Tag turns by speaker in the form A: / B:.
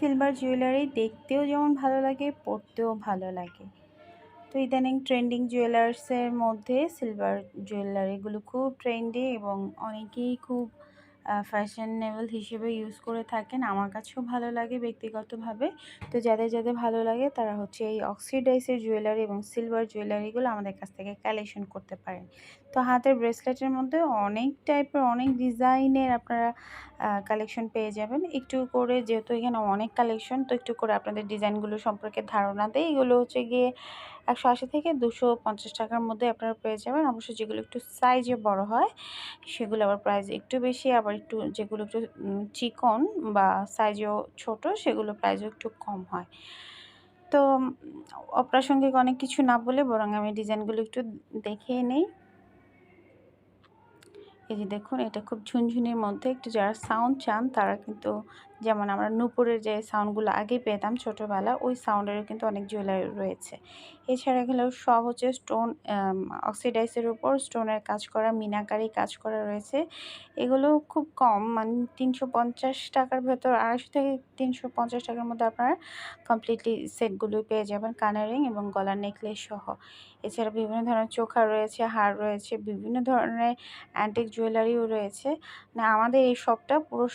A: Silver jewellery দেখতেও যেমন ভালো লাগে, পরতেও ভালো লাগে। তো ইদানিং ট্রেন্ডিং জুয়েলার্সের মধ্যে সিলভার জুয়েলারিগুলো খুব ট্রেন্ডি এবং অনেকেই খুব ফ্যাশনেবল হিসেবে ইউজ করে থাকেন। আমার কাছেও ভালো লাগে ব্যক্তিগতভাবে। তো যাদের যাদের ভালো লাগে তারা হচ্ছে এই অক্সিডাইসের জুয়েলারি এবং সিলভার জুয়েলারিগুলো আমাদের কাছ থেকে কালেকশন করতে পারেন। তো হাতের ব্রেসলেটের মধ্যে অনেক টাইপের অনেক ডিজাইনের আপনারা কালেকশন পেয়ে যাবেন। একটু করে যেহেতু এখানে অনেক কালেকশন তো একটু করে আপনাদের ডিজাইনগুলো সম্পর্কে ধারণা দেয় এগুলো হচ্ছে গিয়ে একশো আশি থেকে দুশো পঞ্চাশ টাকার মধ্যে আপনারা পেয়ে যাবেন। অবশ্যই যেগুলো একটু সাইজে বড় হয়, সেগুলো আবার প্রাইস একটু বেশি, আবার একটু যেগুলো একটু চিকন বা সাইজও ছোট, সেগুলো প্রাইজও একটু কম হয়। তো অপ্রাসঙ্গিক অনেক কিছু না বলে বরং আমি ডিজাইনগুলো একটু দেখে নেই। এই যে দেখুন, এটা খুব ঝুনঝুনির মধ্যে একটু যারা সাউন্ড চান, তারা কিন্তু যেমন আমরা নূপুরের যে সাউন্ডগুলো আগে পেতাম ছোটোবেলা, ওই সাউন্ডেরও কিন্তু অনেক জুয়েলারি রয়েছে। এছাড়া গেলেও সব হচ্ছে স্টোন অক্সিডাইসের উপর স্টোনের কাজ করা, মিনাকারি কাজ করা রয়েছে। এগুলো খুব কম মানে তিনশো পঞ্চাশ টাকার ভেতর, আড়াইশো থেকে তিনশো পঞ্চাশ টাকার মধ্যে আপনার কমপ্লিটলি সেটগুলোই পেয়ে যাবেন কানারিং এবং গলার নেকলেস সহ। এছাড়া বিভিন্ন ধরনের চোখা রয়েছে, হার রয়েছে, বিভিন্ন ধরনের অ্যান্টিক জুয়েলারিও রয়েছে। না আমাদের এই শপটা পুরো